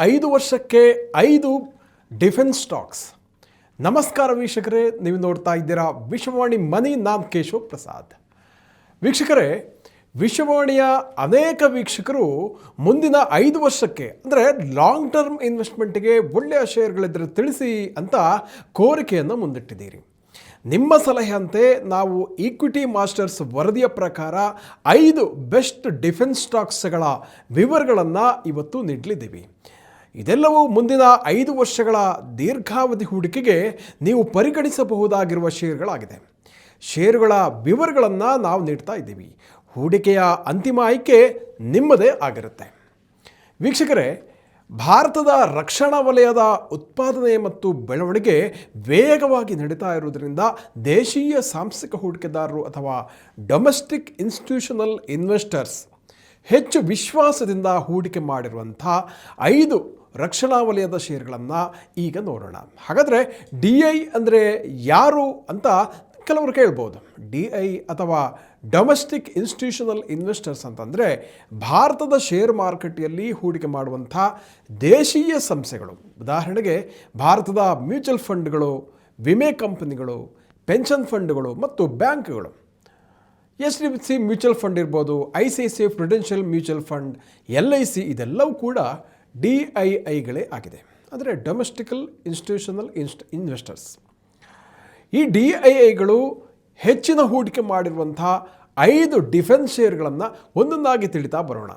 ಐದು ವರ್ಷಕ್ಕೆ ಐದು ಡಿಫೆನ್ಸ್ ಸ್ಟಾಕ್ಸ್. ನಮಸ್ಕಾರ ವೀಕ್ಷಕರೇ, ನೀವು ನೋಡ್ತಾ ಇದ್ದೀರಾ ವಿಶ್ವವಾಣಿ ಮನಿ ನಾಮ್ ಕೇಶವ್ ಪ್ರಸಾದ್. ವೀಕ್ಷಕರೇ, ವಿಶ್ವವಾಣಿಯ ಅನೇಕ ವೀಕ್ಷಕರು ಮುಂದಿನ ಐದು ವರ್ಷಕ್ಕೆ, ಅಂದರೆ ಲಾಂಗ್ ಟರ್ಮ್ ಇನ್ವೆಸ್ಟ್ಮೆಂಟ್ಗೆ ಒಳ್ಳೆಯ ಶೇರ್ಗಳಿದ್ದರೆ ತಿಳಿಸಿ ಅಂತ ಕೋರಿಕೆಯನ್ನು ಮುಂದಿಟ್ಟಿದ್ದೀರಿ. ನಿಮ್ಮ ಸಲಹೆಯಂತೆ ನಾವು ಈಕ್ವಿಟಿ ಮಾಸ್ಟರ್ಸ್ ವರದಿಯ ಪ್ರಕಾರ ಐದು ಬೆಸ್ಟ್ ಡಿಫೆನ್ಸ್ ಸ್ಟಾಕ್ಸ್ಗಳ ವಿವರಗಳನ್ನು ಇವತ್ತು ನೀಡಲಿದ್ದೀವಿ. ಇದೆಲ್ಲವೂ ಮುಂದಿನ ಐದು ವರ್ಷಗಳ ದೀರ್ಘಾವಧಿ ಹೂಡಿಕೆಗೆ ನೀವು ಪರಿಗಣಿಸಬಹುದಾಗಿರುವ ಷೇರುಗಳಾಗಿದೆ. ಷೇರುಗಳ ವಿವರಗಳನ್ನು ನಾವು ನೀಡ್ತಾ ಇದ್ದೀವಿ. ಹೂಡಿಕೆಯ ಅಂತಿಮ ಆಯ್ಕೆ ನಿಮ್ಮದೇ ಆಗಿರುತ್ತೆ. ವೀಕ್ಷಕರೇ ಭಾರತದ ರಕ್ಷಣಾ ವಲಯದ ಉತ್ಪಾದನೆ ಮತ್ತು ಬೆಳವಣಿಗೆ ವೇಗವಾಗಿ ನಡೀತಾ ಇರುವುದರಿಂದ ದೇಶೀಯ ಸಾಂಸ್ಥಿಕ ಹೂಡಿಕೆದಾರರು ಅಥವಾ ಡೊಮೆಸ್ಟಿಕ್ ಇನ್ಸ್ಟಿಟ್ಯೂಷನಲ್ ಇನ್ವೆಸ್ಟರ್ಸ್ ಹೆಚ್ಚು ವಿಶ್ವಾಸದಿಂದ ಹೂಡಿಕೆ ಮಾಡಿರುವಂಥ ಐದು ರಕ್ಷಣಾ ವಲಯದ ಷೇರುಗಳನ್ನು ಈಗ ನೋಡೋಣ. ಹಾಗಾದರೆ ಡಿ ಐ ಅಂದರೆ ಯಾರು ಅಂತ ಕೆಲವರು ಕೇಳ್ಬೋದು. ಡಿ ಐ ಅಥವಾ ಡೊಮೆಸ್ಟಿಕ್ ಇನ್ಸ್ಟಿಟ್ಯೂಷನಲ್ ಇನ್ವೆಸ್ಟರ್ಸ್ ಅಂತಂದರೆ ಭಾರತದ ಶೇರ್ ಮಾರುಕಟ್ಟೆಯಲ್ಲಿ ಹೂಡಿಕೆ ಮಾಡುವಂಥ ದೇಶೀಯ ಸಂಸ್ಥೆಗಳು. ಉದಾಹರಣೆಗೆ ಭಾರತದ ಮ್ಯೂಚುವಲ್ ಫಂಡ್ಗಳು, ವಿಮೆ ಕಂಪನಿಗಳು, ಪೆನ್ಷನ್ ಫಂಡ್ಗಳು ಮತ್ತು ಬ್ಯಾಂಕ್ಗಳು. S D C mutual fund ಇರ್ಬೋದು, I C C prudential mutual fund, L I C ಇದೆಲ್ಲವೂ ಕೂಡ ಡಿ ಐ ಐಗಳೇ ಆಗಿದೆ. ಅಂದರೆ ಡೊಮೆಸ್ಟಿಕಲ್ ಇನ್ಸ್ಟಿಟ್ಯೂಷನಲ್ ಇನ್ಸ್ಟ್ ಇನ್ವೆಸ್ಟರ್ಸ್. ಈ ಡಿ ಐ ಐಗಳು ಹೆಚ್ಚಿನ ಹೂಡಿಕೆ ಮಾಡಿರುವಂಥ ಐದು ಡಿಫೆನ್ಸ್ ಶೇರ್ಗಳನ್ನು ಒಂದೊಂದಾಗಿ ತಿಳಿತಾ ಬರೋಣ.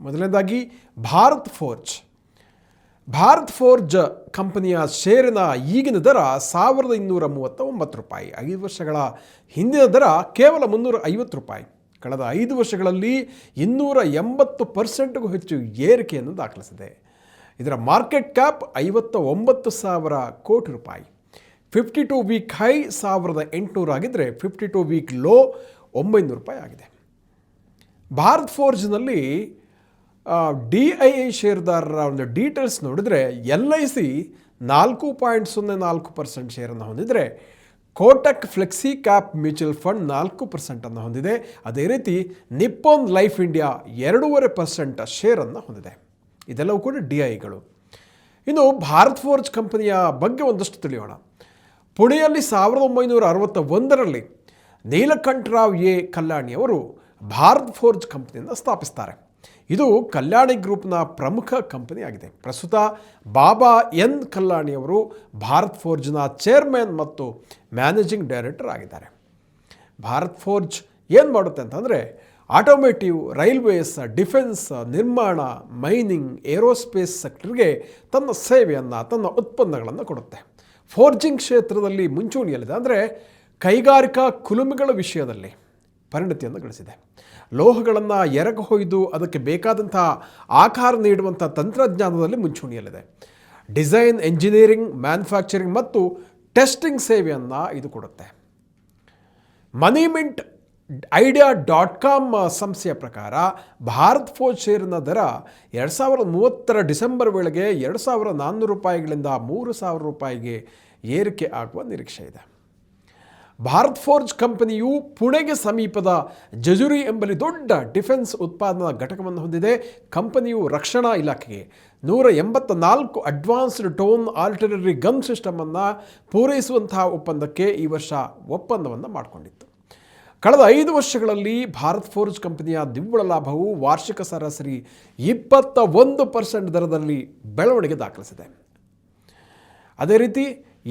ಮೊದಲನೇದಾಗಿ ಭಾರತ್ ಫೋರ್ಜ್. ಭಾರತ್ ಫೋರ್ಜ್ ಕಂಪನಿಯ ಶೇರಿನ ಈಗಿನ ದರ ಸಾವಿರದ ಇನ್ನೂರ ಮೂವತ್ತ ಒಂಬತ್ತು ರೂಪಾಯಿ. ಐದು ವರ್ಷಗಳ ಹಿಂದಿನ ದರ ಕೇವಲ ಮುನ್ನೂರ ಐವತ್ತು ರೂಪಾಯಿ. ಕಳೆದ ಐದು ವರ್ಷಗಳಲ್ಲಿ ಇನ್ನೂರ ಎಂಬತ್ತು ಪರ್ಸೆಂಟ್ಗೂ ಹೆಚ್ಚು ಏರಿಕೆಯನ್ನು ದಾಖಲಿಸಿದೆ. ಇದರ ಮಾರ್ಕೆಟ್ ಕ್ಯಾಪ್ ಐವತ್ತ ಒಂಬತ್ತು ಸಾವಿರ ಕೋಟಿ ರೂಪಾಯಿ. ಫಿಫ್ಟಿ ಟು ವೀಕ್ ಹೈ ಸಾವಿರದ ಎಂಟುನೂರು ಆಗಿದ್ದರೆ ಫಿಫ್ಟಿ ಟು ವೀಕ್ ಲೋ ಒಂಬೈನೂರು ರೂಪಾಯಿ ಆಗಿದೆ. ಭಾರತ್ ಫೋರ್ಜ್ನಲ್ಲಿ ಡಿ ಐ ಐ ಷೇರುದಾರರ ಒಂದು ಡೀಟೇಲ್ಸ್ ನೋಡಿದರೆ ಎಲ್ ಐ ಸಿ ನಾಲ್ಕು ಪಾಯಿಂಟ್ ಸೊನ್ನೆ ನಾಲ್ಕು ಪರ್ಸೆಂಟ್ ಶೇರನ್ನು ಹೊಂದಿದರೆ Kotak flexi cap mutual fund ನಾಲ್ಕು ಪರ್ಸೆಂಟನ್ನು ಹೊಂದಿದೆ. ಅದೇ ರೀತಿ ನಿಪ್ಪೋನ್ ಲೈಫ್ ಇಂಡಿಯಾ ಎರಡೂವರೆ ಪರ್ಸೆಂಟ್ ಶೇರನ್ನು ಹೊಂದಿದೆ. ಇದೆಲ್ಲವೂ ಕೂಡ ಡಿ ಐಗಳು ಇನ್ನು ಭಾರತ್ ಫೋರ್ಜ್ ಕಂಪನಿಯ ಬಗ್ಗೆ ಒಂದಷ್ಟು ತಿಳಿಯೋಣ. ಪುಣೆಯಲ್ಲಿ ಸಾವಿರದ ಒಂಬೈನೂರ ಅರವತ್ತ ಒಂದರಲ್ಲಿ ನೀಲಕಂಠರಾವ್ ಎ. ಕಲ್ಯಾಣಿ ಅವರು ಭಾರತ್ ಫೋರ್ಜ್ ಕಂಪನಿಯನ್ನು ಸ್ಥಾಪಿಸ್ತಾರೆ. ಇದು ಕಲ್ಯಾಣಿ ಗ್ರೂಪ್ನ ಪ್ರಮುಖ ಕಂಪನಿಯಾಗಿದೆ. ಪ್ರಸ್ತುತ ಬಾಬಾ ಎನ್. ಕಲ್ಯಾಣಿ ಅವರು ಭಾರತ್ ಫೋರ್ಜ್ನ ಚೇರ್ಮನ್ ಮತ್ತು ಮ್ಯಾನೇಜಿಂಗ್ ಡೈರೆಕ್ಟರ್ ಆಗಿದ್ದಾರೆ. ಭಾರತ್ ಫೋರ್ಜ್ ಏನು ಮಾಡುತ್ತೆ ಅಂತಂದರೆ ಆಟೋಮೇಟಿವ್, ರೈಲ್ವೇಸ್, ಡಿಫೆನ್ಸ್, ನಿರ್ಮಾಣ, ಮೈನಿಂಗ್, ಏರೋಸ್ಪೇಸ್ ಸೆಕ್ಟರ್ಗೆ ತನ್ನ ಸೇವೆಯನ್ನು, ತನ್ನ ಉತ್ಪನ್ನಗಳನ್ನು ಕೊಡುತ್ತೆ. ಫೋರ್ಜಿಂಗ್ ಕ್ಷೇತ್ರದಲ್ಲಿ ಮುಂಚೂಣಿಯಲ್ಲಿದೆ ಅಂದರೆ ಕೈಗಾರಿಕಾ ಕುಲುಮೆಗಳ ವಿಷಯದಲ್ಲಿ ಪರಿಣತಿಯನ್ನು ಗಳಿಸಿದೆ. ಲೋಹಗಳನ್ನು ಎರಗ ಹೊಯ್ದು ಅದಕ್ಕೆ ಬೇಕಾದಂಥ ಆಕಾರ ನೀಡುವಂಥ ತಂತ್ರಜ್ಞಾನದಲ್ಲಿ ಮುಂಚೂಣಿಯಲ್ಲಿದೆ ಡಿಸೈನ್, ಎಂಜಿನಿಯರಿಂಗ್, ಮ್ಯಾನುಫ್ಯಾಕ್ಚರಿಂಗ್ ಮತ್ತು ಟೆಸ್ಟಿಂಗ್ ಸೇವೆಯನ್ನು ಇದು ಕೊಡುತ್ತೆ. Money mint idea dot com ಸಂಸ್ಥೆಯ ಪ್ರಕಾರ ಭಾರತ್ ಫೋರ್ಜ್ ಷೇರಿನ ದರ ಎರಡು ಸಾವಿರದ ಮೂವತ್ತರ ಡಿಸೆಂಬರ್ ವೇಳೆಗೆ ಎರಡು ಸಾವಿರ ನಾನ್ನೂರು ರೂಪಾಯಿಗಳಿಂದ ಮೂರು ಸಾವಿರ ರೂಪಾಯಿಗೆ ಏರಿಕೆ ಆಗುವ ನಿರೀಕ್ಷೆ ಇದೆ. ಭಾರತ್ ಫೋರ್ಜ್ ಕಂಪನಿಯು ಪುಣೆಗೆ ಸಮೀಪದ ಜಜುರಿ ಎಂಬಲ್ಲಿ ದೊಡ್ಡ ಡಿಫೆನ್ಸ್ ಉತ್ಪಾದನಾ ಘಟಕವನ್ನು ಹೊಂದಿದೆ. ಕಂಪನಿಯು ರಕ್ಷಣಾ ಇಲಾಖೆಗೆ ನೂರ ಎಂಬತ್ತ ನಾಲ್ಕು ಅಡ್ವಾನ್ಸ್ಡ್ ಟೋನ್ ಆರ್ಟಿಲರಿ ಗನ್ ಸಿಸ್ಟಮನ್ನು ಪೂರೈಸುವಂತಹ ಒಪ್ಪಂದಕ್ಕೆ ಈ ವರ್ಷ ಒಪ್ಪಂದವನ್ನು ಮಾಡಿಕೊಂಡಿತ್ತು. ಕಳೆದ ಐದು ವರ್ಷಗಳಲ್ಲಿ ಭಾರತ್ ಫೋರ್ಜ್ ಕಂಪನಿಯ ನಿವ್ವಳ ಲಾಭವು ವಾರ್ಷಿಕ ಸರಾಸರಿ ಇಪ್ಪತ್ತ ಒಂದು ಪರ್ಸೆಂಟ್ ದರದಲ್ಲಿ ಬೆಳವಣಿಗೆ ದಾಖಲಿಸಿದೆ. ಅದೇ ರೀತಿ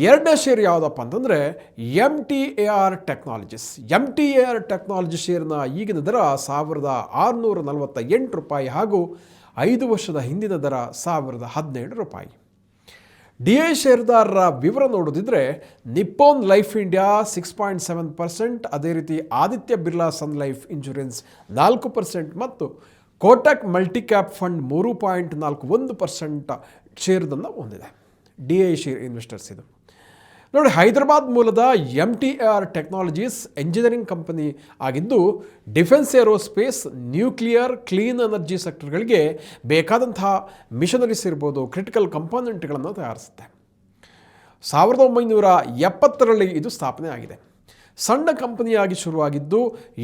ಎರಡನೇ ಶೇರ್ ಯಾವುದಪ್ಪ ಅಂತಂದರೆ M T A R technologies M T A R technology ಶೇರ್ನ ಈಗಿನ ದರ ಸಾವಿರದ ಆರುನೂರ ನಲವತ್ತ ಎಂಟು ರೂಪಾಯಿ ಹಾಗೂ ಐದು ವರ್ಷದ ಹಿಂದಿನ ದರ ಸಾವಿರದ ಹದಿನೇಳು ರೂಪಾಯಿ. ಡಿ ಎ ಶೇರ್ದಾರರ ವಿವರ ನೋಡೋದಿದ್ರೆ Nippon life India six point seven percent, ಅದೇ ರೀತಿ Aditya Birla sun life insurance ನಾಲ್ಕು ಪರ್ಸೆಂಟ್ ಮತ್ತು ಕೋಟಕ್ ಮಲ್ಟಿಕ್ಯಾಪ್ ಫಂಡ್ ಮೂರು ಪಾಯಿಂಟ್ ನಾಲ್ಕು ಒಂದು ಪರ್ಸೆಂಟ್ ಶೇರ್ದನ್ನು ಹೊಂದಿದೆ. ಡಿ ಐ ಶೇರ್ ಇನ್ವೆಸ್ಟರ್ಸ್ ಇದು. ನೋಡಿ, ಹೈದರಾಬಾದ್ ಮೂಲದ M T R technologies engineering company ಆಗಿದ್ದು, defence aerospace, nuclear, clean energy ಸೆಕ್ಟರ್ಗಳಿಗೆ ಬೇಕಾದಂತಹ ಮಿಷನರೀಸ್ ಇರ್ಬೋದು, ಕ್ರಿಟಿಕಲ್ ಕಂಪೋನೆಂಟ್ಗಳನ್ನು ತಯಾರಿಸುತ್ತೆ. ಸಾವಿರದ ಒಂಬೈನೂರ ಎಪ್ಪತ್ತರಲ್ಲಿ ಇದು ಸ್ಥಾಪನೆ ಆಗಿದೆ. ಸಣ್ಣ ಕಂಪನಿಯಾಗಿ ಶುರುವಾಗಿದ್ದು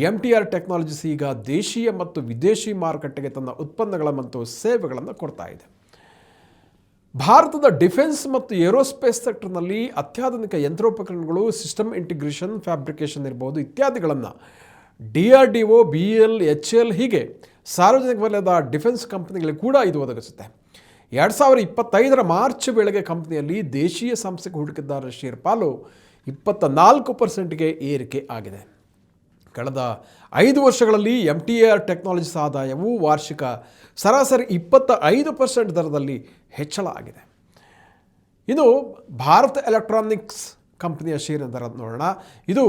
ಎಂ ಟಿ ಆರ್ ಟೆಕ್ನಾಲಜೀಸ್ ಈಗ ದೇಶೀಯ ಮತ್ತು ವಿದೇಶಿ ಮಾರುಕಟ್ಟೆಗೆ ತನ್ನ ಉತ್ಪನ್ನಗಳ ಮತ್ತು ಸೇವೆಗಳನ್ನು ಕೊಡ್ತಾ ಇದೆ. ಭಾರತದ ಡಿಫೆನ್ಸ್ ಮತ್ತು ಏರೋಸ್ಪೇಸ್ ಸೆಕ್ಟರ್ನಲ್ಲಿ ಅತ್ಯಾಧುನಿಕ ಯಂತ್ರೋಪಕರಣಗಳು, ಸಿಸ್ಟಮ್ ಇಂಟಿಗ್ರೇಷನ್, ಫ್ಯಾಬ್ರಿಕೇಷನ್ ಇರ್ಬೋದು ಇತ್ಯಾದಿಗಳನ್ನು D R D O, B L, H L ಹೀಗೆ ಸಾರ್ವಜನಿಕ ವಲಯದ ಡಿಫೆನ್ಸ್ ಕಂಪನಿಗಳಿಗೆ ಕೂಡ ಇದು ಒದಗಿಸುತ್ತೆ. ಎರಡು ಸಾವಿರದ ಇಪ್ಪತ್ತೈದರ ಮಾರ್ಚ್ ವೇಳೆಗೆ ಕಂಪನಿಯಲ್ಲಿ ದೇಶೀಯ ಸಂಸ್ಥೆಗೆ ಹೂಡಿಕೆದಾರರ ಶೇರ್ ಪಾಲು ಇಪ್ಪತ್ತ ನಾಲ್ಕು ಪರ್ಸೆಂಟ್ಗೆ ಏರಿಕೆ ಆಗಿದೆ. ಕಳೆದ ಐದು ವರ್ಷಗಳಲ್ಲಿ ಎಂ ಟಿ ಆರ್ ಟೆಕ್ನಾಲಜೀಸ್ ಆದಾಯವು ವಾರ್ಷಿಕ ಸರಾಸರಿ ಇಪ್ಪತ್ತ ಐದು ಪರ್ಸೆಂಟ್ ದರದಲ್ಲಿ ಹೆಚ್ಚಳ ಆಗಿದೆ. ಇದು ಭಾರತ್ ಎಲೆಕ್ಟ್ರಾನಿಕ್ಸ್ ಕಂಪ್ನಿಯ ಷೇರಿನ ದರ ನೋಡೋಣ. ಇದು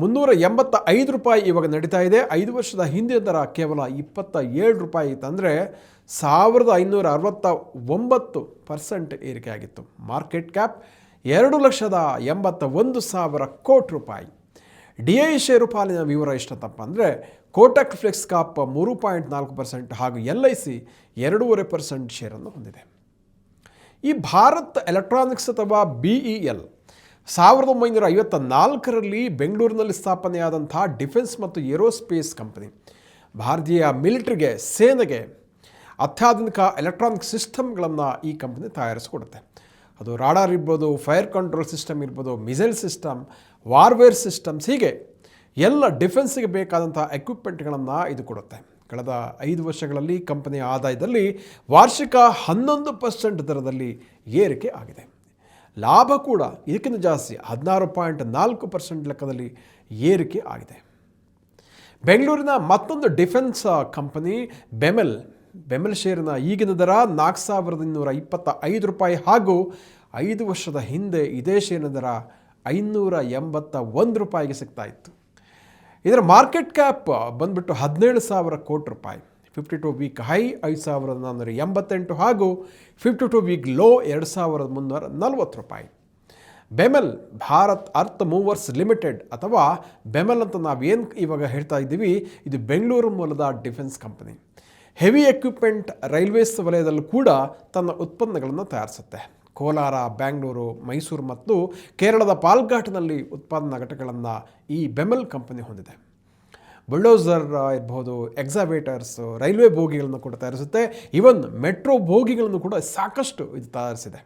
ಮುನ್ನೂರ ಎಂಬತ್ತ ಐದು ರೂಪಾಯಿ ಇವಾಗ ನಡೀತಾ ಇದೆ. ಐದು ವರ್ಷದ ಹಿಂದಿನ ದರ ಕೇವಲ ಇಪ್ಪತ್ತ ಏಳು ರೂಪಾಯಿ ಇತ್ತು ಅಂದರೆ ಸಾವಿರದ ಐನೂರ ಅರವತ್ತ ಒಂಬತ್ತು ಪರ್ಸೆಂಟ್ ಏರಿಕೆ ಆಗಿತ್ತು ಮಾರ್ಕೆಟ್ ಕ್ಯಾಪ್ ಎರಡು ಲಕ್ಷದ ಎಂಬತ್ತ ಒಂದು ಸಾವಿರ ಕೋಟಿ ರೂಪಾಯಿ. ಡಿ ಐ ಷೇರು ಪಾಲಿನ ವಿವರ ಎಷ್ಟತ್ತಪ್ಪ ಅಂದರೆ ಕೋಟಕ್ ಫ್ಲೆಕ್ಸ್ ಕಾಪ್ ಮೂರು ಪಾಯಿಂಟ್ ನಾಲ್ಕು ಪರ್ಸೆಂಟ್ ಹಾಗೂ ಎಲ್ ಐ ಸಿ ಎರಡೂವರೆ ಪರ್ಸೆಂಟ್ ಶೇರನ್ನು ಹೊಂದಿದೆ. ಈ ಭಾರತ್ ಎಲೆಕ್ಟ್ರಾನಿಕ್ಸ್ ಅಥವಾ ಬಿ ಇ ಎಲ್ ಸಾವಿರದ ಒಂಬೈನೂರ ಐವತ್ತ ನಾಲ್ಕರಲ್ಲಿ ಬೆಂಗಳೂರಿನಲ್ಲಿ ಸ್ಥಾಪನೆಯಾದಂಥ ಡಿಫೆನ್ಸ್ ಮತ್ತು ಏರೋಸ್ಪೇಸ್ ಕಂಪನಿ. ಭಾರತೀಯ ಮಿಲಿಟರಿಗೆ, ಸೇನೆಗೆ ಅತ್ಯಾಧುನಿಕ ಎಲೆಕ್ಟ್ರಾನಿಕ್ ಸಿಸ್ಟಮ್ಗಳನ್ನು ಈ ಕಂಪನಿ ತಯಾರಿಸಿಕೊಡುತ್ತೆ. ಅದು ರಾಡಾರ್ ಇರ್ಬೋದು, ಫೈರ್ ಕಂಟ್ರೋಲ್ ಸಿಸ್ಟಮ್ ಇರ್ಬೋದು, ಮಿಸೈಲ್ ಸಿಸ್ಟಮ್, ವಾರ್ವೇರ್ ಸಿಸ್ಟಮ್ಸ್, ಹೀಗೆ ಎಲ್ಲ ಡಿಫೆನ್ಸಿಗೆ ಬೇಕಾದಂಥ ಎಕ್ವಿಪ್ಮೆಂಟ್ಗಳನ್ನು ಇದು ಕೊಡುತ್ತೆ. ಕಳೆದ ಐದು ವರ್ಷಗಳಲ್ಲಿ ಕಂಪನಿಯ ಆದಾಯದಲ್ಲಿ ವಾರ್ಷಿಕ ಹನ್ನೊಂದು ಪರ್ಸೆಂಟ್ ದರದಲ್ಲಿ ಏರಿಕೆ ಆಗಿದೆ. ಲಾಭ ಕೂಡ ಇದಕ್ಕಿಂತ ಜಾಸ್ತಿ ಹದಿನಾರು ಪಾಯಿಂಟ್ ನಾಲ್ಕು ಪರ್ಸೆಂಟ್ ಲೆಕ್ಕದಲ್ಲಿ ಏರಿಕೆ ಆಗಿದೆ. ಬೆಂಗಳೂರಿನ ಮತ್ತೊಂದು ಡಿಫೆನ್ಸ್ ಕಂಪನಿ ಬೆಮೆಲ್ ಬೆಮೆಲ್ ಶೇರ್ನ ಈಗಿನ ದರ ನಾಲ್ಕು ಸಾವಿರದ ಇನ್ನೂರ ಇಪ್ಪತ್ತ ಐದು ರೂಪಾಯಿ ಹಾಗೂ ಐದು ವರ್ಷದ ಹಿಂದೆ ಇದೇ ಶೇರಿನ ದರ ಐನೂರ ಎಂಬತ್ತ ಒಂದು ರೂಪಾಯಿಗೆ ಸಿಗ್ತಾ ಇತ್ತು. ಇದರ ಮಾರ್ಕೆಟ್ ಕ್ಯಾಪ್ ಬಂದ್ಬಿಟ್ಟು ಹದಿನೇಳು ಸಾವಿರ ಕೋಟಿ ರೂಪಾಯಿ. ಫಿಫ್ಟಿ ಟು ವೀಕ್ ಹೈ ಐದು ಸಾವಿರದ ನಾನ್ನೂರ ಎಂಬತ್ತೆಂಟು ಹಾಗೂ ಫಿಫ್ಟಿ ಟು ವೀಕ್ ಲೋ ಎರಡು ಸಾವಿರದ ಮುನ್ನೂರ ನಲವತ್ತು ರೂಪಾಯಿ. BEML Bharat earth movers limited ಅಥವಾ ಬೆಮೆಲ್ ಅಂತ ನಾವೇನು ಇವಾಗ ಹೇಳ್ತಾ ಇದ್ದೀವಿ, ಇದು ಬೆಂಗಳೂರು ಮೂಲದ defence company. Heavy equipment railways ವಲಯದಲ್ಲೂ ಕೂಡ ತನ್ನ ಉತ್ಪನ್ನಗಳನ್ನು ತಯಾರಿಸುತ್ತೆ. ಕೋಲಾರ, ಬ್ಯಾಂಗ್ಳೂರು, ಮೈಸೂರು ಮತ್ತು ಕೇರಳದ ಪಾಲ್ಘಾಟ್ನಲ್ಲಿ ಉತ್ಪಾದನಾ ಘಟಕಗಳನ್ನು ಈ ಬೆಮೆಲ್ ಕಂಪನಿ ಹೊಂದಿದೆ. ಬುಲ್ಡೋಸರ್ ಇರ್ಬೋದು, ಎಕ್ಸಾವೇಟರ್ಸ್, ರೈಲ್ವೆ ಬೋಗಿಗಳನ್ನು ಕೂಡ ತಯಾರಿಸುತ್ತೆ. ಈವನ್ ಮೆಟ್ರೋ ಬೋಗಿಗಳನ್ನು ಕೂಡ ಸಾಕಷ್ಟು ಇದು ತಯಾರಿಸಿದೆ.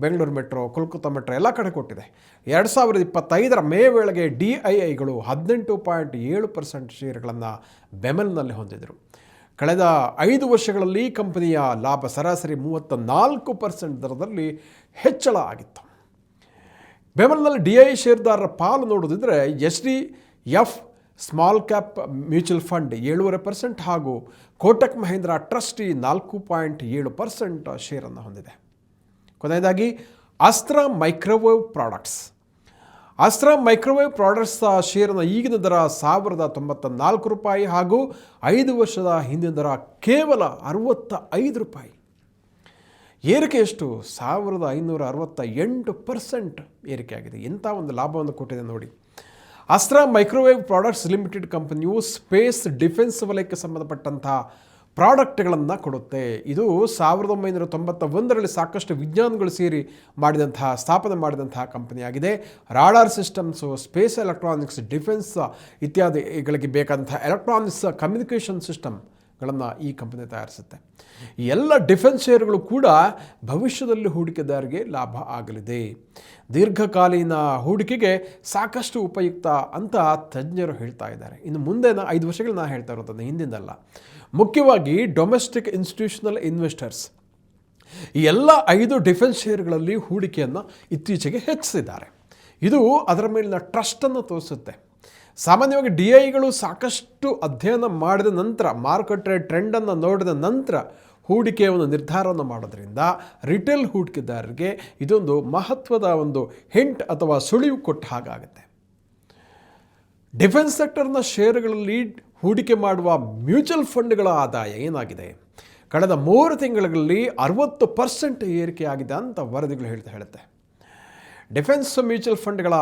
ಬೆಂಗಳೂರು ಮೆಟ್ರೋ, ಕೋಲ್ಕತ್ತಾ ಮೆಟ್ರೋ ಎಲ್ಲ ಕಡೆ ಕೊಟ್ಟಿದೆ. ಎರಡು ಸಾವಿರದ ಇಪ್ಪತ್ತೈದರ ಮೇ ವೇಳೆಗೆ ಡಿ ಐ ಐಗಳು ಹದಿನೆಂಟು ಪಾಯಿಂಟ್ ಏಳು ಪರ್ಸೆಂಟ್ ಶೇರ್ಗಳನ್ನು ಬೆಮೆಲ್ನಲ್ಲಿ ಹೊಂದಿದರು. ಕಳೆದ ಐದು ವರ್ಷಗಳಲ್ಲಿ ಕಂಪನಿಯ ಲಾಭ ಸರಾಸರಿ ಮೂವತ್ತ ನಾಲ್ಕು ಪರ್ಸೆಂಟ್ ದರದಲ್ಲಿ ಹೆಚ್ಚಳ ಆಗಿತ್ತು. ಬೆಮಲ್ನಲ್ಲಿ ಡಿ ಐ ಷೇರುದಾರರ ಪಾಲು ನೋಡೋದಿದ್ರೆ H D F, small cap mutual fund ಏಳುವರೆ ಪರ್ಸೆಂಟ್ ಹಾಗೂ ಕೋಟಕ್ ಮಹೇಂದ್ರ ಟ್ರಸ್ಟಿ ನಾಲ್ಕು ಪಾಯಿಂಟ್ ಏಳು ಪರ್ಸೆಂಟ್ ಶೇರನ್ನು ಹೊಂದಿದೆ. ಕೊನೆಯದಾಗಿ Astra microwave products. Astra microwave products ಶೇರ್ನ ಈಗಿನ ದರ ಸಾವಿರದ ತೊಂಬತ್ತ ನಾಲ್ಕು ರೂಪಾಯಿ ಹಾಗೂ ಐದು ವರ್ಷದ ಹಿಂದಿನ ದರ ಕೇವಲ ಅರವತ್ತ ಐದು ರೂಪಾಯಿ. ಏರಿಕೆ ಎಷ್ಟು? ಸಾವಿರದ ಐನೂರ ಅರವತ್ತ ಎಂಟು ಪರ್ಸೆಂಟ್ ಏರಿಕೆಯಾಗಿದೆ ಇಂಥ ಒಂದು ಲಾಭವನ್ನು ಕೊಟ್ಟಿದೆ ನೋಡಿ. ಅಸ್ತ್ರ ಮೈಕ್ರೋವೇವ್ ಪ್ರಾಡಕ್ಟ್ಸ್ ಲಿಮಿಟೆಡ್ ಕಂಪನಿಯು ಸ್ಪೇಸ್ ಡಿಫೆನ್ಸ್ ವಲಯಕ್ಕೆ ಸಂಬಂಧಪಟ್ಟಂಥ ಪ್ರಾಡಕ್ಟ್ಗಳನ್ನು ಕೊಡುತ್ತೆ. ಇದು ಸಾವಿರದ ಒಂಬೈನೂರ ತೊಂಬತ್ತ ಒಂದರಲ್ಲಿ ಸಾಕಷ್ಟು ವಿಜ್ಞಾನಿಗಳು ಸೇರಿ ಮಾಡಿದಂತಹ, ಸ್ಥಾಪನೆ ಮಾಡಿದಂತಹ ಕಂಪನಿಯಾಗಿದೆ. Radar systems, space electronics, defence ಇತ್ಯಾದಿಗಳಿಗೆ ಬೇಕಾದಂತಹ ಎಲೆಕ್ಟ್ರಾನಿಕ್ಸ್ ಕಮ್ಯುನಿಕೇಷನ್ ಸಿಸ್ಟಮ್ಗಳನ್ನು ಈ ಕಂಪನಿ ತಯಾರಿಸುತ್ತೆ. ಎಲ್ಲ ಡಿಫೆನ್ಸ್ ಶೇರುಗಳು ಕೂಡ ಭವಿಷ್ಯದಲ್ಲಿ ಹೂಡಿಕೆದಾರರಿಗೆ ಲಾಭ ಆಗಲಿದೆ. ದೀರ್ಘಕಾಲೀನ ಹೂಡಿಕೆಗೆ ಸಾಕಷ್ಟು ಉಪಯುಕ್ತ ಅಂತ ತಜ್ಞರು ಹೇಳ್ತಾ ಇದ್ದಾರೆ. ಇನ್ನು ಮುಂದೆ ಐದು ವರ್ಷಗಳು ನಾನು ಹೇಳ್ತಾ ಇರೋದನ್ನು ಹಿಂದಿಂದಲ್ಲ ಮುಖ್ಯವಾಗಿ ಡೊಮೆಸ್ಟಿಕ್ ಇನ್ಸ್ಟಿಟ್ಯೂಷನಲ್ ಇನ್ವೆಸ್ಟರ್ಸ್ ಈ ಎಲ್ಲ ಐದು ಡಿಫೆನ್ಸ್ ಶೇರ್ಗಳಲ್ಲಿ ಹೂಡಿಕೆಯನ್ನು ಇತ್ತೀಚೆಗೆ ಹೆಚ್ಚಿಸಿದ್ದಾರೆ. ಇದು ಅದರ ಮೇಲಿನ ಟ್ರಸ್ಟನ್ನು ತೋರಿಸುತ್ತೆ. ಸಾಮಾನ್ಯವಾಗಿ ಡಿ ಐಗಳು ಸಾಕಷ್ಟು ಅಧ್ಯಯನ ಮಾಡಿದ ನಂತರ ಮಾರುಕಟ್ಟೆ ಟ್ರೆಂಡನ್ನು ನೋಡಿದ ನಂತರ ಹೂಡಿಕೆಯ ಒಂದು ನಿರ್ಧಾರವನ್ನು ಮಾಡೋದ್ರಿಂದ ರಿಟೇಲ್ ಹೂಡಿಕೆದಾರರಿಗೆ ಇದೊಂದು ಮಹತ್ವದ ಒಂದು ಹಿಂಟ್ ಅಥವಾ ಸುಳಿವು ಕೊಟ್ಟ ಹಾಗಾಗುತ್ತೆ. ಡಿಫೆನ್ಸ್ ಸೆಕ್ಟರ್ನ ಷೇರುಗಳಲ್ಲಿ ಹೂಡಿಕೆ ಮಾಡುವ ಮ್ಯೂಚುವಲ್ ಫಂಡ್ಗಳ ಆದಾಯ ಏನಾಗಿದೆ? ಕಳೆದ ಮೂರು ತಿಂಗಳಲ್ಲಿ ಅರವತ್ತು ಪರ್ಸೆಂಟ್ ಏರಿಕೆ ಆಗಿದೆ ಅಂತ ವರದಿಗಳು ಹೇಳ್ತಾ ಹೇಳುತ್ತೆ. ಡಿಫೆನ್ಸ್ ಮ್ಯೂಚುವಲ್ ಫಂಡ್ಗಳ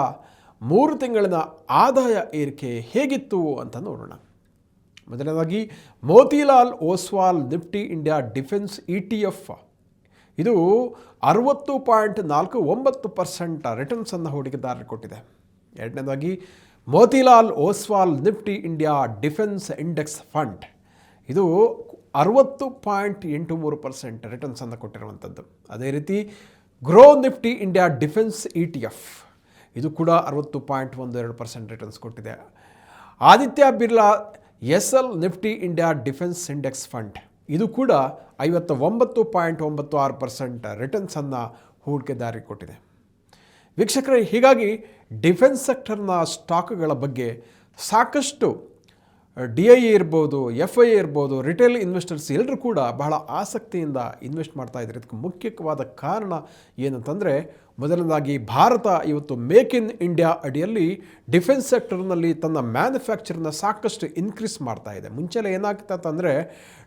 ಮೂರು ತಿಂಗಳಿನ ಆದಾಯ ಏರಿಕೆ ಹೇಗಿತ್ತು ಅಂತ ನೋಡೋಣ. ಮೊದಲನೇದಾಗಿ, Motilal Oswal nifty India defence E T F. ಇದು ಅರವತ್ತು ಪಾಯಿಂಟ್ ನಾಲ್ಕು ಒಂಬತ್ತು ಪರ್ಸೆಂಟ್ ರಿಟರ್ನ್ಸನ್ನು ಹೂಡಿಕೆದಾರರು ಕೊಟ್ಟಿದೆ. ಎರಡನೇದಾಗಿ Motilal Oswal nifty India defence index fund. ಇದು ಅರವತ್ತು ಪಾಯಿಂಟ್ ಎಂಟು ಮೂರು ಪರ್ಸೆಂಟ್ ರಿಟರ್ನ್ಸನ್ನು ಕೊಟ್ಟಿರುವಂಥದ್ದು. ಅದೇ ರೀತಿ Groww nifty India defence E T F ಇದು ಕೂಡ ಅರವತ್ತು ಪಾಯಿಂಟ್ ಒಂದು ಎರಡು ಪರ್ಸೆಂಟ್ ರಿಟರ್ನ್ಸ್ ಕೊಟ್ಟಿದೆ. Aditya Birla S L nifty India defence index fund. ಇದು ಕೂಡ ಐವತ್ತ ಒಂಬತ್ತು ಪಾಯಿಂಟ್ ಒಂಬತ್ತು ಆರು ಪರ್ಸೆಂಟ್ ರಿಟರ್ನ್ಸನ್ನು ಹೂಡಿಕೆದಾರರಿಗೆ ಕೊಟ್ಟಿದೆ. ವೀಕ್ಷಕರೇ, ಹೀಗಾಗಿ ಡಿಫೆನ್ಸ್ ಸೆಕ್ಟರ್ನ ಸ್ಟಾಕ್ಗಳ ಬಗ್ಗೆ ಸಾಕಷ್ಟು ಡಿ ಐ ಇರ್ಬೋದು, ಎಫ್ ಐ ಇರ್ಬೋದು, ರಿಟೇಲ್ ಇನ್ವೆಸ್ಟರ್ಸ್ ಎಲ್ಲರೂ ಕೂಡ ಬಹಳ ಆಸಕ್ತಿಯಿಂದ ಇನ್ವೆಸ್ಟ್ ಮಾಡ್ತಾ ಇದ್ದಾರೆ. ಇದಕ್ಕೆ ಮುಖ್ಯವಾದ ಕಾರಣ ಏನಂತಂದರೆ, ಮೊದಲನೇದಾಗಿ ಭಾರತ ಇವತ್ತು ಮೇಕ್ ಇನ್ ಇಂಡಿಯಾ ಅಡಿಯಲ್ಲಿ ಡಿಫೆನ್ಸ್ ಸೆಕ್ಟರ್ನಲ್ಲಿ ತನ್ನ ಮ್ಯಾನುಫ್ಯಾಕ್ಚರ್ನ ಸಾಕಷ್ಟು ಇನ್ಕ್ರೀಸ್ ಮಾಡ್ತಾ ಇದೆ. ಮುಂಚೆಲ್ಲ ಏನಾಗ್ತಾ ಅಂತಂದರೆ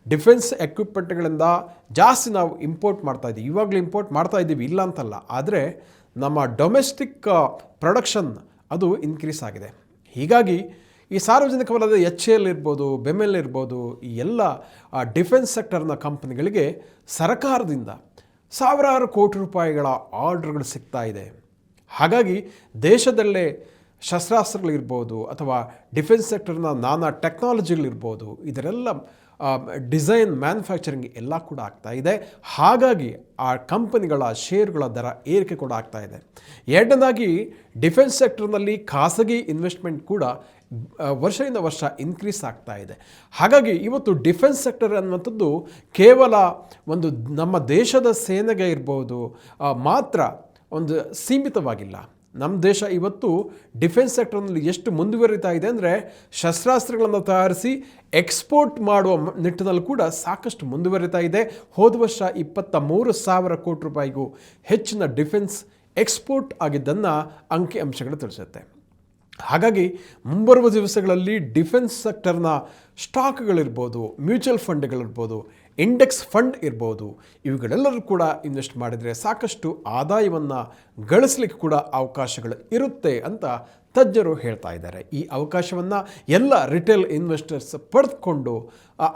ಡಿಫೆನ್ಸ್ ಎಕ್ವಿಪ್ಮೆಂಟ್ಗಳಿಂದ ಜಾಸ್ತಿ ನಾವು ಇಂಪೋರ್ಟ್ ಮಾಡ್ತಾ ಇದ್ದೀವಿ. ಇವಾಗಲೂ ಇಂಪೋರ್ಟ್ ಮಾಡ್ತಾ ಇದ್ದೀವಿ, ಇಲ್ಲ ಅಂತಲ್ಲ. ಆದರೆ ನಮ್ಮ ಡೊಮೆಸ್ಟಿಕ್ ಪ್ರೊಡಕ್ಷನ್ ಅದು ಇನ್ಕ್ರೀಸ್ ಆಗಿದೆ. ಹೀಗಾಗಿ ಈ ಸಾರ್ವಜನಿಕ ವಲಯದ ಎಚ್ ಎಲ್ ಇರ್ಬೋದು ಬೆಮೆಲ್ ಇರ್ಬೋದು ಈ ಎಲ್ಲ, ಆ ಡಿಫೆನ್ಸ್ ಸೆಕ್ಟರ್ನ ಕಂಪ್ನಿಗಳಿಗೆ ಸರ್ಕಾರದಿಂದ ಸಾವಿರಾರು ಕೋಟಿ ರೂಪಾಯಿಗಳ ಆರ್ಡರ್ಗಳು ಸಿಗ್ತಾ ಇದೆ. ಹಾಗಾಗಿ ದೇಶದಲ್ಲೇ ಶಸ್ತ್ರಾಸ್ತ್ರಗಳಿರ್ಬೋದು ಅಥವಾ ಡಿಫೆನ್ಸ್ ಸೆಕ್ಟರ್ನ ನಾನಾ ಟೆಕ್ನಾಲಜಿಗಳಿರ್ಬೋದು ಇದರೆಲ್ಲ ಡಿಸೈನ್ ಮ್ಯಾನುಫ್ಯಾಕ್ಚರಿಂಗ್ ಎಲ್ಲ ಕೂಡ ಆಗ್ತಾ ಇದೆ. ಹಾಗಾಗಿ ಆ ಕಂಪನಿಗಳ ಶೇರುಗಳ ದರ ಏರಿಕೆ ಕೂಡ ಆಗ್ತಾ ಇದೆ. ಎರಡನೇದಾಗಿ, ಡಿಫೆನ್ಸ್ ಸೆಕ್ಟರ್ನಲ್ಲಿ ಖಾಸಗಿ ಇನ್ವೆಸ್ಟ್ಮೆಂಟ್ ಕೂಡ ವರ್ಷದಿಂದ ವರ್ಷ ಇನ್ಕ್ರೀಸ್ ಆಗ್ತಾ ಇದೆ. ಹಾಗಾಗಿ ಇವತ್ತು ಡಿಫೆನ್ಸ್ ಸೆಕ್ಟರ್ ಅನ್ನುವಂಥದ್ದು ಕೇವಲ ಒಂದು ನಮ್ಮ ದೇಶದ ಸೇನೆಗೆ ಇರ್ಬೋದು ಮಾತ್ರ ಒಂದು ಸೀಮಿತವಾಗಿಲ್ಲ. ನಮ್ಮ ದೇಶ ಇವತ್ತು ಡಿಫೆನ್ಸ್ ಸೆಕ್ಟರ್ನಲ್ಲಿ ಎಷ್ಟು ಮುಂದುವರಿತಾ ಇದೆ ಅಂದರೆ ಶಸ್ತ್ರಾಸ್ತ್ರಗಳನ್ನು ತಯಾರಿಸಿ ಎಕ್ಸ್ಪೋರ್ಟ್ ಮಾಡುವ ನಿಟ್ಟಿನಲ್ಲಿ ಕೂಡ ಸಾಕಷ್ಟು ಮುಂದುವರಿತಾ ಇದೆ. ಹೋದ ವರ್ಷ ಇಪ್ಪತ್ತ ಮೂರು ಸಾವಿರ ಕೋಟಿ ರೂಪಾಯಿಗೂ ಹೆಚ್ಚಿನ ಡಿಫೆನ್ಸ್ ಎಕ್ಸ್ಪೋರ್ಟ್ ಆಗಿದ್ದನ್ನು ಅಂಕಿ ಅಂಶಗಳು ತಿಳಿಸುತ್ತೆ. ಹಾಗಾಗಿ ಮುಂಬರುವ ದಿವಸಗಳಲ್ಲಿ ಡಿಫೆನ್ಸ್ ಸೆಕ್ಟರ್ನ ಸ್ಟಾಕ್ಗಳಿರ್ಬೋದು, ಮ್ಯೂಚುವಲ್ ಫಂಡ್ಗಳಿರ್ಬೋದು ಇಂಡೆಕ್ಸ್ ಫಂಡ್ ಇರ್ಬೋದು. ಇವುಗಳೆಲ್ಲರೂ ಕೂಡ ಇನ್ವೆಸ್ಟ್ ಮಾಡಿದರೆ ಸಾಕಷ್ಟು ಆದಾಯವನ್ನು ಗಳಿಸಲಿಕ್ಕೆ ಕೂಡ ಅವಕಾಶಗಳು ಇರುತ್ತೆ ಅಂತ ತಜ್ಞರು ಹೇಳ್ತಾ ಇದ್ದಾರೆ. ಈ ಅವಕಾಶವನ್ನು ಎಲ್ಲ ರಿಟೇಲ್ ಇನ್ವೆಸ್ಟರ್ಸ್ ಪಡೆದುಕೊಂಡು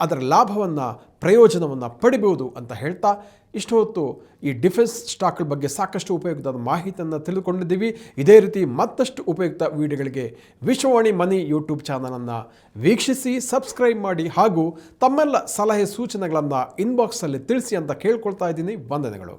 ಅದರ ಲಾಭವನ್ನು, ಪ್ರಯೋಜನವನ್ನು ಪಡಿಬೋದು ಅಂತ ಹೇಳ್ತಾ ಇಷ್ಟು ಹೊತ್ತು ಈ ಡಿಫೆನ್ಸ್ ಸ್ಟಾಕ್ಗಳ ಬಗ್ಗೆ ಸಾಕಷ್ಟು ಉಪಯುಕ್ತವಾದ ಮಾಹಿತಿಯನ್ನು ತಿಳಿದುಕೊಂಡಿದ್ದೀವಿ. ಇದೇ ರೀತಿ ಮತ್ತಷ್ಟು ಉಪಯುಕ್ತ ವಿಡಿಯೋಗಳಿಗೆ ವಿಶ್ವವಾಣಿ ಮನಿ ಯೂಟ್ಯೂಬ್ ಚಾನಲನ್ನು ವೀಕ್ಷಿಸಿ, ಸಬ್ಸ್ಕ್ರೈಬ್ ಮಾಡಿ ಹಾಗೂ ತಮ್ಮೆಲ್ಲ ಸಲಹೆ ಸೂಚನೆಗಳನ್ನು ಇನ್ಬಾಕ್ಸಲ್ಲಿ ತಿಳಿಸಿ ಅಂತ ಕೇಳ್ಕೊಳ್ತಾ ಇದ್ದೀನಿ. ವಂದನೆಗಳು.